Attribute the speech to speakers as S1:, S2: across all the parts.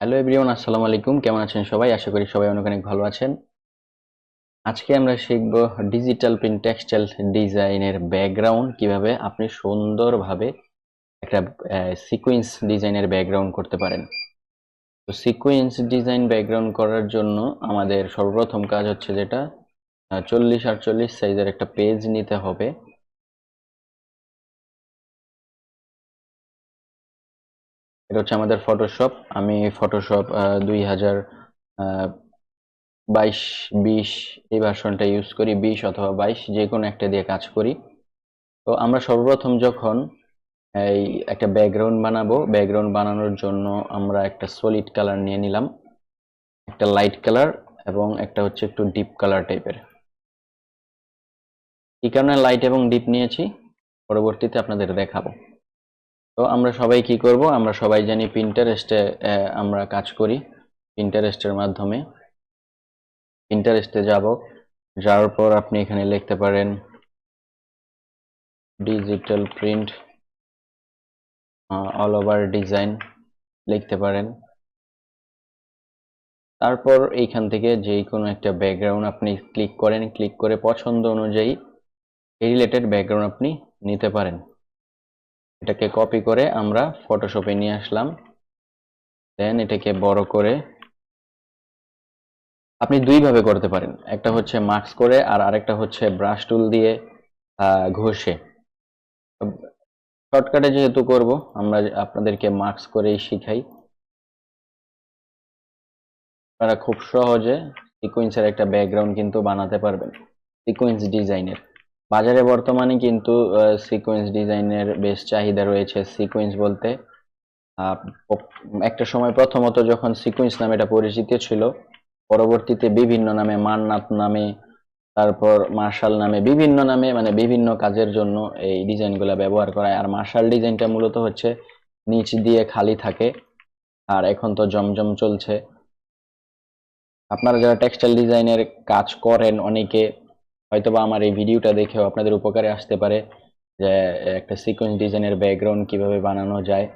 S1: Hello everyone আসসালামু আলাইকুম। কেমন আছেন সবাই? আশা করি সবাই অনেক অনেক ভালো আছেন। আজকে আমরা শিখব ডিজিটাল প্রিন্ট টেক্সটাইল ডিজাইনের ব্যাকগ্রাউন্ড কীভাবে আপনি সুন্দরভাবে একটা সিকোয়েন্স ডিজাইনের ব্যাকগ্রাউন্ড করতে পারেন। তো সিকোয়েন্স ডিজাইন ব্যাকগ্রাউন্ড করার জন্য আমাদের সর্বপ্রথম কাজ হচ্ছে যেটা চল্লিশ আটচল্লিশ সাইজের একটা পেজ নিতে হবে। এটা হচ্ছে আমাদের ফটোশপ আমি ফটোশপ দুই হাজার বাইশ, বিশ এই ভার্সনটা ইউজ করি, বিশ অথবা বাইশ যে কোনো একটা দিয়ে কাজ করি। তো আমরা সর্বপ্রথম যখন এই একটা ব্যাকগ্রাউন্ড বানাবো ব্যাকগ্রাউন্ড বানানোর জন্য আমরা একটা সলিড কালার নিয়ে নিলাম। একটা লাইট কালার এবং একটা হচ্ছে একটু ডিপ কালার টাইপের এই কারণে লাইট এবং ডিপ নিয়েছি? পরবর্তীতে আপনাদের দেখাবো। তো আমরা সবাই কি করব? আমরা সবাই জানি পিন্টারেস্টে আমরা কাজ করি। পিন্টারেস্টের মাধ্যমে। পিন্টারেস্টে যাব। যাওয়ার পর আপনি এখানে লিখতে পারেন digital print all over design লিখতে পারেন। তারপর এইখান থেকে যে কোনো একটা ব্যাকগ্রাউন্ড আপনি ক্লিক করেন। ক্লিক করে পছন্দ অনুযায়ী এই রিলেটেড ব্যাকগ্রাউন্ড আপনি নিতে পারেন। এটাকে কপি করে আমরা ফটোশপে নিয়ে আসলাম। দেন এটাকে বড় করে আপনি দুইভাবে করতে পারেন। একটা হচ্ছে মার্কস করে আর আরেকটা হচ্ছে ব্রাশ টুল দিয়ে ঘষে। শর্টকাটে যেহেতু করব, আমরা আপনাদেরকে মার্কস করেই শিখাই। আপনারা খুব সহজে সিকোয়েন্সের একটা ব্যাকগ্রাউন্ড কিন্তু বানাতে পারবেন। সিকোয়েন্স ডিজাইনের বাজারে বর্তমানে কিন্তু সিকোয়েন্স ডিজাইনের বেশ চাহিদা রয়েছে। সিকোয়েন্স বলতে একটা সময় প্রথমত যখন সিকোয়েন্স নামে এটা পরিচিত ছিল, পরবর্তীতে বিভিন্ন নামে মান্নাত নামে, তারপর মার্শাল নামে বিভিন্ন নামে মানে বিভিন্ন কাজের জন্য এই ডিজাইনগুলো ব্যবহার করা আর মার্শাল ডিজাইনটা মূলত হচ্ছে নিচ দিয়ে খালি থাকে, আর এখন তো জমজম চলছে। আপনারা যারা টেক্সটাইল ডিজাইনের কাজ করেন, অনেকে হয়তোবা আমার এই ভিডিওটা দেখেও আপনাদের উপকারে আসতে পারে যে, একটা সিকোয়েন্স ডিজাইনের ব্যাকগ্রাউন্ড কীভাবে বানানো যায়।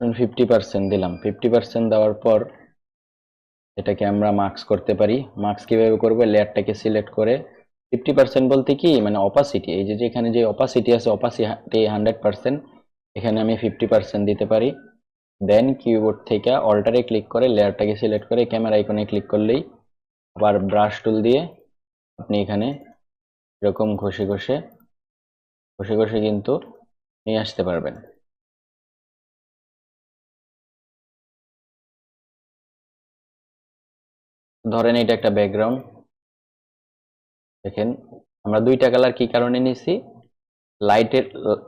S1: ফিফটি পার্সেন্ট দিলাম। ফিফটি পার্সেন্ট দেওয়ার পর এটাকে আমরা মার্কস করতে পারি। মার্কস কীভাবে করব? লেয়ারটাকে সিলেক্ট করে ফিফটি পার্সেন্ট বলতে কি? মানে অপাসিটি এই যে, যেখানে যে অপাসিটি আছে অপাসিটি হান্ড্রেড পার্সেন্ট এখানে আমি ফিফটি পার্সেন্ট দিতে পারি। দেন কিবোর্ড থেকে অল্টারে ক্লিক করে লেয়ারটাকে সিলেক্ট করে ক্যামেরা আইকনে ক্লিক করলেই আবার ব্রাশ টুল দিয়ে আপনি এখানে এরকম ঘষে ঘষে ঘষে ঘষে কিন্তু নিয়ে আসতে পারবেন। ধরেন এটা একটা ব্যাকগ্রাউন্ড দেখেন, আমরা দুইটা কালার কি কারণে নিছি? লাইটের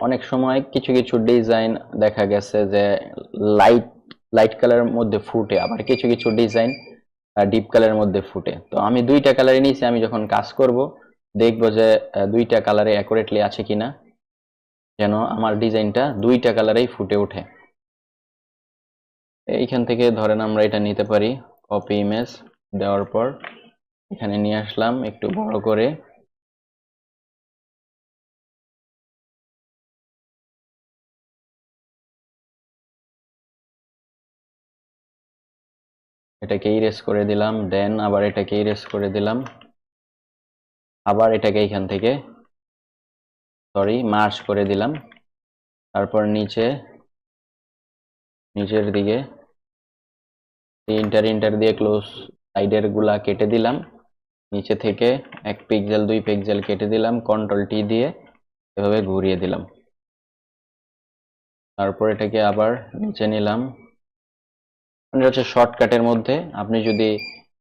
S1: অনেক সময় কিছু কিছু ডিজাইন দেখা গেছে যে লাইট লাইট কালারের মধ্যে ফুটে, আবার কিছু কিছু ডিজাইন ডিপ কালারের মধ্যে ফুটে। তো আমি দুইটা কালারে নিয়েছি, আমি যখন কাজ করব, দেখব যে দুইটা কালারে অ্যাকুরেটলি আছে কিনা, যেন আমার ডিজাইনটা দুইটা কালারেই ফুটে ওঠে। এইখান থেকে ধরেন আমরা এটা নিতে পারি কপি ইমেজ দেওয়ার পর, এখানে নিয়ে আসলাম, একটু বড় করে। এটাকে ইরেজ করে দিলাম দেন আবার এটাকে ইরেজ করে দিলাম। আবার এটাকে এখান থেকে সরি মার্চ করে দিলাম। তারপর নিচে, নিচের দিকে ইন্টার ইন্টার দিয়ে ক্লোজ সাইডেরগুলা কেটে দিলাম। নিচে থেকে এক পিক্সেল দুই পিক্সেল কেটে দিলাম কন্ট্রোল টি দিয়ে, এভাবে ঘুরিয়ে দিলাম। তারপর এটাকে আবার নিচে নিলাম। মানে হচ্ছে শর্টকাটের মধ্যে আপনি যদি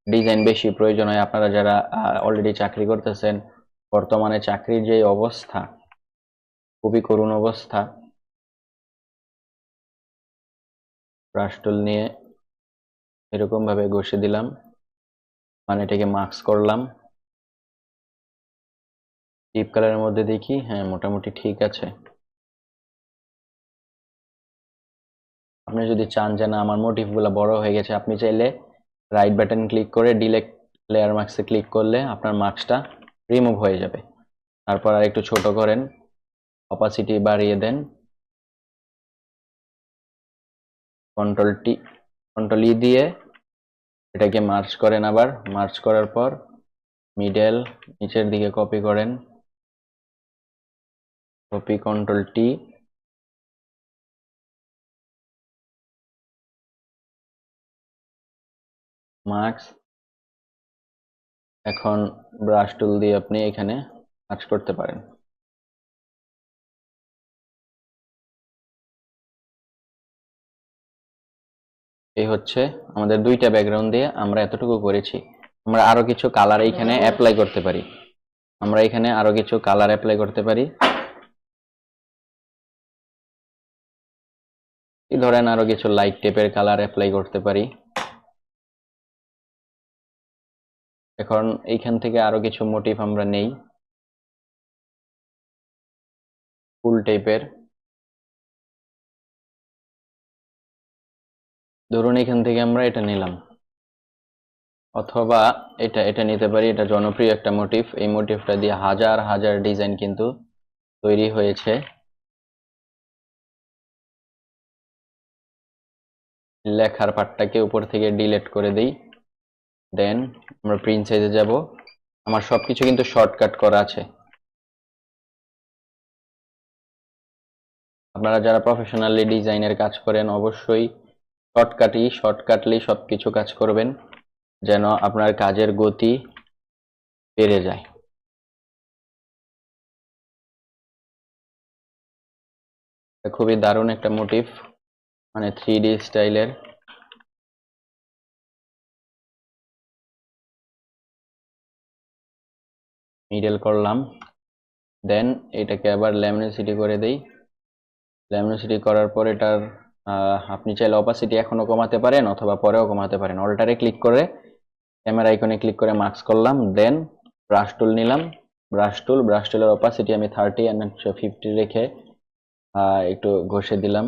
S1: ডিজাইন বেশি প্রয়োজন হয়, আপনারা যারা অলরেডি চাকরি করতেছেন, বর্তমানে চাকরির যে অবস্থা, খুবই করুণ অবস্থা ব্রাশ নিয়ে এরকম ভাবে ঘষে দিলাম মানে এটাকে মাস্ক করলাম। ডিপ কালারের মধ্যে দেখি হ্যাঁ মোটামুটি ঠিক আছে। আপনি যদি চান যে, না, আমার মোটিভগুলো বড় হয়ে গেছে, আপনি চাইলে রাইট বাটন ক্লিক করে ডিলেক্ট লেয়ার মার্কসে ক্লিক করলে আপনার মার্কসটা রিমুভ হয়ে যাবে। তারপর আর একটু ছোট করেন অপাসিটি বাড়িয়ে দেন। কন্ট্রোল টি কন্ট্রোল ই দিয়ে এটাকে মার্চ করেন আবার। মার্চ করার পর মিডল নিচের দিকে কপি করেন। কপি কন্ট্রোল টি মার্কস এখন ব্রাশ টুল দিয়ে আপনি এখানে কাজ করতে পারেন। এই হচ্ছে আমাদের দুইটা ব্যাকগ্রাউন্ড দিয়ে আমরা এতটুকু করেছি। আমরা আরও কিছু কালার এইখানে অ্যাপ্লাই করতে পারি। আমরা এখানে আরও কিছু কালার অ্যাপ্লাই করতে পারি। এই ধরেন আরও কিছু লাইট টেপের কালার অ্যাপ্লাই করতে পারি। এখন এইখান থেকে আরও কিছু মোটিভ আমরা নেই। ফুল টাইপের। ধরুন এখান থেকে আমরা এটা নিলাম। অথবা এটা এটা নিতে পারি, এটা জনপ্রিয় একটা মোটিভ এই মোটিভটা দিয়ে হাজার হাজার ডিজাইন কিন্তু তৈরি হয়েছে। লেখার পার্টটাকে উপর থেকে ডিলিট করে দেই। দেন আমরা প্রিন্ট সাইজে যাব। আমার সবকিছু কিন্তু শর্টকাট করা আছে। আপনারা যারা প্রফেশনালি ডিজাইনের কাজ করেন, অবশ্যই শর্টকাটই শর্টকাটলি সবকিছু কাজ করবেন, যেন আপনার কাজের গতি বেড়ে যায়। খুবই দারুণ একটা মোটিভ মানে থ্রি ডি স্টাইলের মিডল করলাম। দেন এটাকে আবার ল্যামিনেসিটি করে দেই। ল্যামিনেসিটি করার পর এটার আপনি চাইলে অপাসিটি এখনও কমাতে পারেন অথবা পরেও কমাতে পারেন। অল্টারে ক্লিক করে ক্যামেরা আইকনে ক্লিক করে মার্কস করলাম। দেন ব্রাশ টুল নিলাম। ব্রাশ টুল ব্রাশ টুলের অপাসিটি আমি থার্টি অ্যান্ড ফিফটি রেখে একটু ঘষে দিলাম।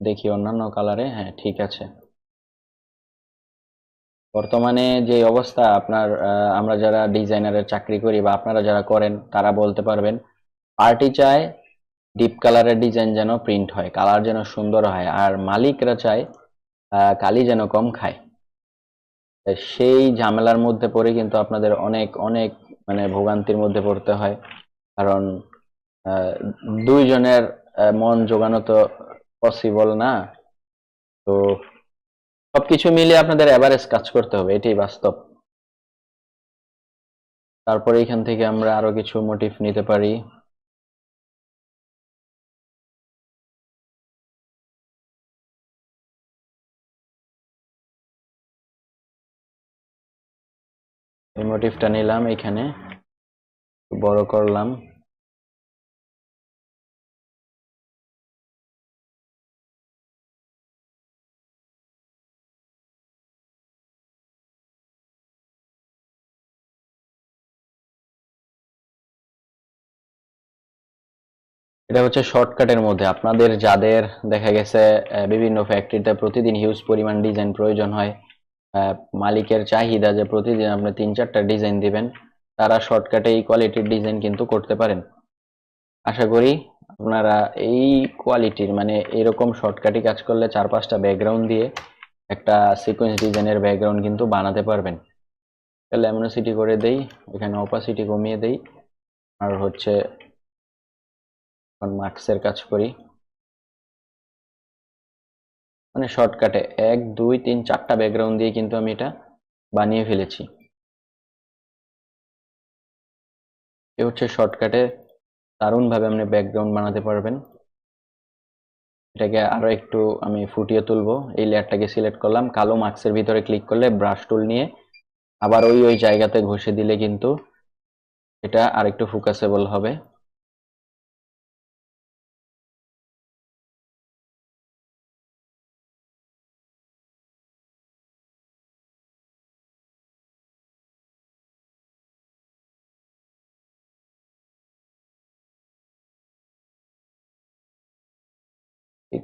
S1: দেখি অন্যান্য কালারে হ্যাঁ ঠিক আছে। বর্তমানে যে অবস্থা, আপনার আমরা যারা ডিজাইনারের চাকরি করি বা আপনারা যারা করেন, তারা বলতে পারবেন, পার্টি চায় ডিপ কালারের ডিজাইন যেন প্রিন্ট হয়, কালার যেন সুন্দর হয়, আর মালিকরা চায় কালি যেন কম খায়। সেই ঝামেলার মধ্যে পড়ে কিন্তু আপনাদের অনেক অনেক মানে ভোগান্তির মধ্যে পড়তে হয়। কারণ দুইজনের মন জোগানো তো পসিবল না। তো সবকিছু মিলে আপনাদের এভারেজ কাজ করতে হবে, এটাই বাস্তব। তারপরে এখান থেকে আমরা আরও কিছু মোটিভ নিতে পারি। মোটিভটা নিলাম এখানে বড় করলাম। এটা হচ্ছে শর্টকাটের মধ্যে। আপনাদের যাদের দেখা গেছে বিভিন্ন ফ্যাক্টরিতে প্রতিদিন হিউজ পরিমাণ ডিজাইন প্রয়োজন হয় মালিকের চাহিদা যে প্রতিদিন আপনি তিন চারটা ডিজাইন দিবেন, তারা শর্টকাটে এই কোয়ালিটির ডিজাইন কিন্তু করতে পারেন। আশা করি আপনারা এই কোয়ালিটির মানে এরকম শর্টকাটই কাজ করলে চার পাঁচটা ব্যাকগ্রাউন্ড দিয়ে একটা সিকোয়েন্স ডিজাইনের ব্যাকগ্রাউন্ড কিন্তু বানাতে পারবেন। ল্যামিনোসিটি করে দেই, এখানে অপাসিটি কমিয়ে দেই। আর হচ্ছে মার্কসের কাজ করি। মানে শর্টকাটে এক, দুই, তিন, চারটা ব্যাকগ্রাউন্ড দিয়ে কিন্তু আমি এটা বানিয়ে ফেলেছি। এ হচ্ছে শর্টকাটে দারুণভাবে আপনি ব্যাকগ্রাউন্ড বানাতে পারবেন। এটাকে আরও একটু আমি ফুটিয়ে তুলবো। এই লেয়ারটাকে সিলেক্ট করলাম। কালো মার্কসের ভিতরে ক্লিক করলে ব্রাশ টুল নিয়ে আবার ওই ওই জায়গাতে ঘষে দিলে কিন্তু এটা আরেকটু ফোকাসেবল হবে।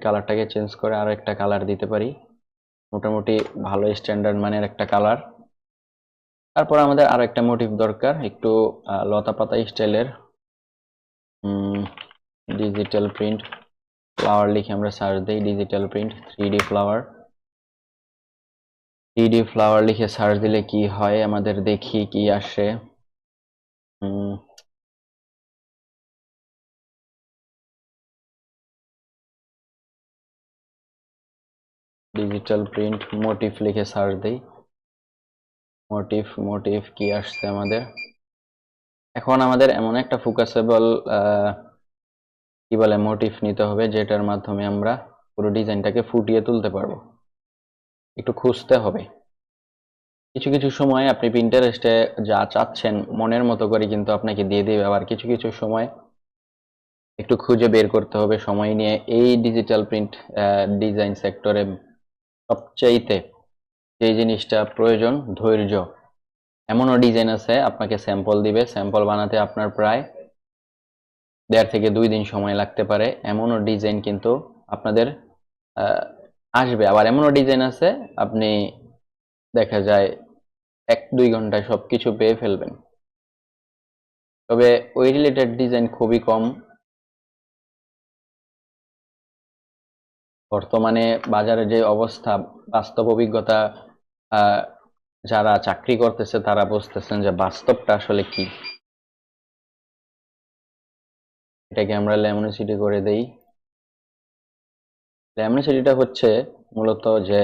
S1: কালারটাকে চেঞ্জ করে আরও একটা কালার দিতে পারি। মোটামুটি ভালো স্ট্যান্ডার্ড মানের একটা কালার তারপর আমাদের আরও একটা মোটিভ দরকার, একটু লতা পাতা স্টাইলের ডিজিটাল প্রিন্ট ফ্লাওয়ার লিখে আমরা সার্চ দিই digital print three flower three flower লিখে সার্চ দিলে কি হয়, আমাদের দেখি কি আসে। ডিজিটাল প্রিন্ট মোটিভ লিখে সার্চ দিই। মোটিভ মোটিভ কি আসছে আমাদের? এখন আমাদের এমন একটা ফোকাসেবল কি বলে মোটিভ নিতে হবে, যেটার মাধ্যমে আমরা পুরো ডিজাইনটাকে ফুটিয়ে তুলতে পারব। একটু খুঁজতে হবে। কিছু কিছু সময় আপনি প্রিন্টারেস্টে যা চাচ্ছেন, মনের মতো করে কিন্তু আপনাকে দিয়ে দেবে। আবার কিছু কিছু সময় একটু খুঁজে বের করতে হবে। সময় নিয়ে এই ডিজিটাল প্রিন্ট ডিজাইন সেক্টরে সবচাইতে যে জিনিসটা প্রয়োজন, ধৈর্য। এমনও ডিজাইন আছে, আপনাকে স্যাম্পল দিবে স্যাম্পল বানাতে আপনার প্রায় দেড় থেকে দুই দিন সময় লাগতে পারে। এমনও ডিজাইন কিন্তু আপনাদের আসবে। আবার এমনও ডিজাইন আছে, আপনি দেখা যায় এক, দুই ঘন্টায় সব কিছু পেয়ে ফেলবেন। তবে ওই রিলেটেড ডিজাইন খুবই কম। বর্তমানে বাজারে যে অবস্থা, বাস্তব অভিজ্ঞতা যারা চাকরি করতেছে তারা বুঝতেছেন যে বাস্তবটা আসলে কি। এটাকে আমরা ল্যামিনেসিটি করে দেই। ল্যামিনেসিটিটা হচ্ছে মূলত যে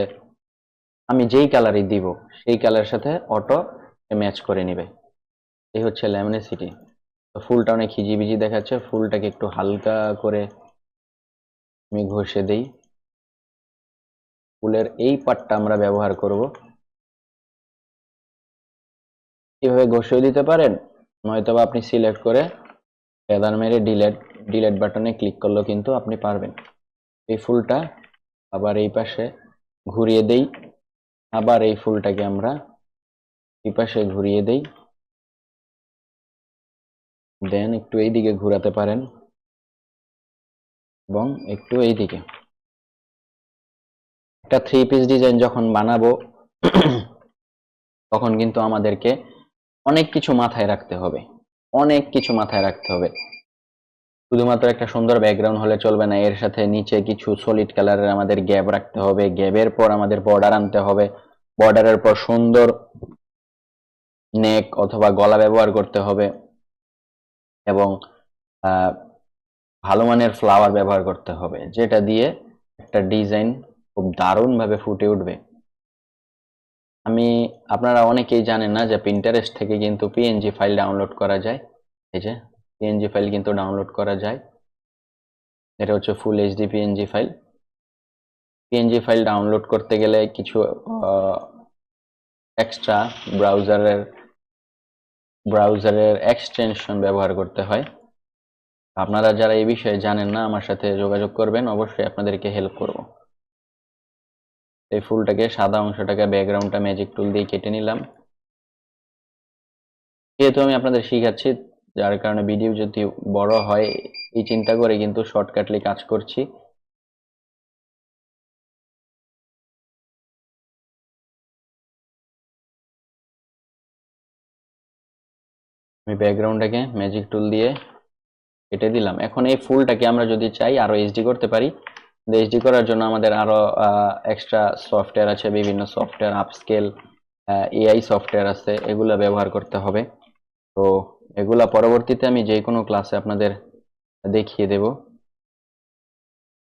S1: আমি যেই কালারই দিব, সেই কালারের সাথে অটো ম্যাচ করে নিবে। এই হচ্ছে ল্যামিনেসিটি তো ফুলটা অনেক হিজিবিজি দেখাচ্ছে, ফুলটাকে একটু হালকা করে আমি ঘষে দেই। ফুলের এই পার্টটা আমরা ব্যবহার করব। কীভাবে ঘষেও দিতে পারেন, নয়তোবা আপনি সিলেক্ট করে ফেদার মেরে ডিলেট ডিলেট বাটনে ক্লিক করলেও কিন্তু আপনি পারবেন। এই ফুলটা আবার এই পাশে ঘুরিয়ে দেই। আবার এই ফুলটাকে আমরা এই পাশে ঘুরিয়ে দেই। দেন একটু এই দিকে ঘোরাতে পারেন এবং একটু এই দিকে একটা থ্রি পিস ডিজাইন যখন বানাবো, তখন কিন্তু আমাদেরকে অনেক কিছু মাথায় রাখতে হবে। অনেক কিছু মাথায় রাখতে হবে। শুধুমাত্র একটা সুন্দর ব্যাকগ্রাউন্ড হলে চলবে না, এর সাথে নিচে কিছু সলিড কালারের আমাদের গ্যাপ রাখতে হবে। গ্যাপের পর আমাদের বর্ডার আনতে হবে। বর্ডারের পর সুন্দর নেক অথবা গলা ব্যবহার করতে হবে এবং ভালো মানের ফ্লাওয়ার ব্যবহার করতে হবে, যেটা দিয়ে একটা ডিজাইন খুব দারুণভাবে ফুটে উঠবে। আমি, আপনারা অনেকেই জানেন না যে প্রিন্টারেস্ট থেকে কিন্তু পিএনজি ফাইল ডাউনলোড করা যায়। এই যে পিএনজি ফাইল কিন্তু ডাউনলোড করা যায়। এটা হচ্ছে full HD PNG file PNG file download করতে গেলে কিছু এক্সট্রা ব্রাউজারের ব্রাউজারের এক্সটেনশন ব্যবহার করতে হয়। আপনারা যারা এই বিষয়ে জানেন না, আমার সাথে যোগাযোগ করবেন। অবশ্যই আপনাদেরকে হেল্প করব। এই ফুলটাকে সাদা অংশটাকে ব্যাকগ্রাউন্ডটা ম্যাজিক টুল দিয়ে কেটে নিলাম। যেহেতু আমি আপনাদের শিখাচ্ছি, যার কারণে ভিডিও যদি বড় হয়, এই চিন্তা করে কিন্তু শর্টকাটলি কাজ করছি। আমি ব্যাকগ্রাউন্ডটাকে ম্যাজিক টুল দিয়ে কেটে দিলাম। এখন এই ফুলটাকে আমরা যদি চাই, আরও এইচডি করতে পারি। এইচডি করার জন্য আমাদের আরও এক্সট্রা সফটওয়্যার আছে, বিভিন্ন সফটওয়্যার আপস্কেল এআই সফটওয়্যার আছে, এগুলা ব্যবহার করতে হবে। তো এগুলা পরবর্তীতে আমি যে কোনো ক্লাসে আপনাদের দেখিয়ে দেব।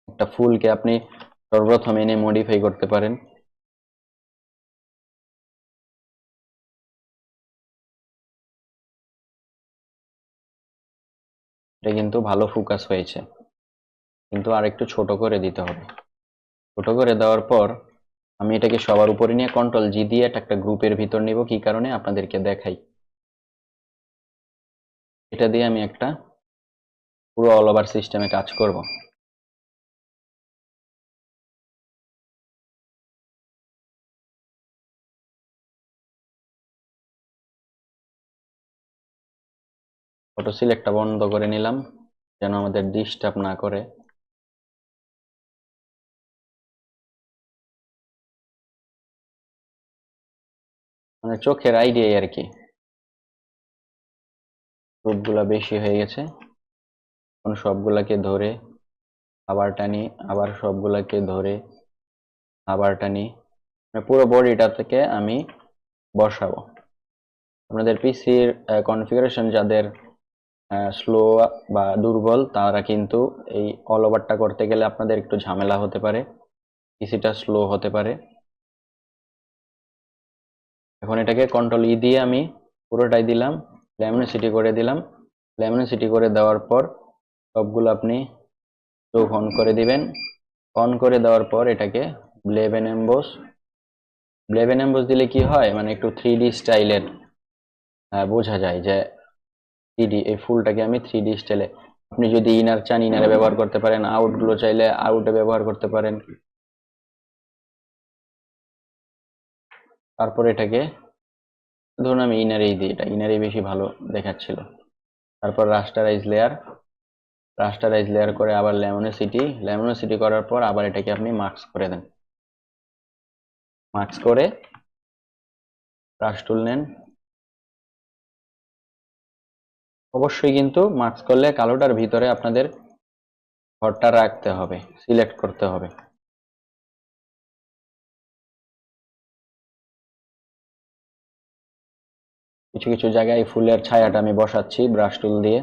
S1: একটা ফুলকে আপনি সর্বপ্রথম এনে মডিফাই করতে পারেন। এটা কিন্তু ভালো ফোকাস হয়েছে। কিন্তু আর একটু ছোট করে দিতে হবে। ছোট করে দেওয়ার পর আমি এটাকে সবার উপরে নিয়ে কন্ট্রোল জি দিয়ে এটা একটা গ্রুপের ভিতর নিব, কি কারণে? আপনাদেরকে দেখাই। এটা দিয়ে আমি একটা পুরো অল ওভার সিস্টেমে কাজ করব। ফটো সিলেক্টটা বন্ধ করে নিলাম, যেন আমাদের ডিস্টার্ব না করে। মানে চোখের আইডিয়াই আর কি রূপগুলা বেশি হয়ে গেছে। এখন সবগুলাকে ধরে আবার টানি, আবার সবগুলাকে ধরে আবার টানি। মানে পুরো বডিটা থেকে আমি বসাবো। আপনাদের পিসির কনফিগারেশন যাদের স্লো বা দুর্বল, তারা কিন্তু এই অল ওভারটা করতে গেলে আপনাদের একটু ঝামেলা হতে পারে। পিসিটা স্লো হতে পারে। এখন এটাকে কন্ট্রোল ই দিয়ে আমি পুরোটাই দিলাম ল্যামিনেসিটি করে দিলাম। ল্যামিনেসিটি করে দেওয়ার পর সবগুলো আপনি চোখ অন করে দিবেন। অন করে দেওয়ার পর এটাকে ব্লেভেন এম্বোস ব্লেভেন এম্বোস দিলে কি হয়? মানে একটু থ্রি ডি স্টাইলের বোঝা যায় যে থ্রি এই ফুলটাকে আমি থ্রি ডি স্টাইলে আপনি যদি ইনার চান ইনারে ব্যবহার করতে পারেন আউটগুলো চাইলে আউটে ব্যবহার করতে পারেন। তারপর এটাকে ধরুন আমি ইনারেই দিই, এটা ইনারেই বেশি ভালো দেখাচ্ছিল। তারপর রাস্টারাইজ লেয়ার রাস্টারাইজ লেয়ার করে আবার ল্যামিনোসিটি ল্যামিনোসিটি করার পর আবার এটাকে আপনি মার্কস করে দেন। মার্কস করে ব্রাশ টুল নেন। অবশ্যই কিন্তু মার্কস করলে কালোটার ভিতরে আপনাদের ঘরটা রাখতে হবে সিলেক্ট করতে হবে। কিছু কিছু জায়গায় ফুলের ছায়াটা আমি বসাচ্ছি ব্রাশ টুল দিয়ে।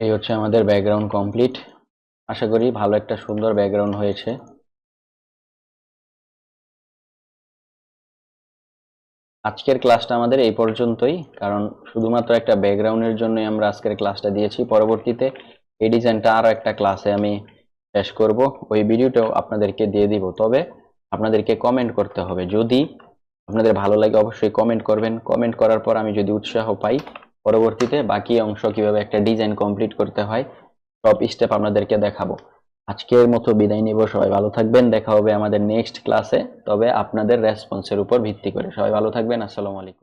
S1: এই হচ্ছে আমাদের ব্যাকগ্রাউন্ড কমপ্লিট। আশা করি ভালো একটা সুন্দর ব্যাকগ্রাউন্ড হয়েছে। আজকের ক্লাসটা আমাদের এই পর্যন্তই, কারণ শুধুমাত্র একটা ব্যাকগ্রাউন্ডের জন্যই আমরা আজকের ক্লাসটা দিয়েছি। পরবর্তীতে এই ডিজাইনটা আরও একটা ক্লাসে আমি শেষ করব। ওই ভিডিওটাও আপনাদেরকে দিয়ে দিব। তবে আপনাদেরকে কমেন্ট করতে হবে। যদি আপনাদের ভালো লাগে, অবশ্যই কমেন্ট করবেন। কমেন্ট করার পর আমি যদি উৎসাহ পাই, পরবর্তীতে বাকি অংশ কীভাবে একটা ডিজাইন কমপ্লিট করতে হয়, সব স্টেপ আপনাদেরকে দেখাবো। আজকের মতো বিদায় নিব। সবাই ভালো থাকবেন। দেখা হবে আমাদের নেক্সট ক্লাসে তবে আপনাদের রেসপন্সের উপর ভিত্তি করে। সবাই ভালো থাকবেন। আসসালামু আলাইকুম।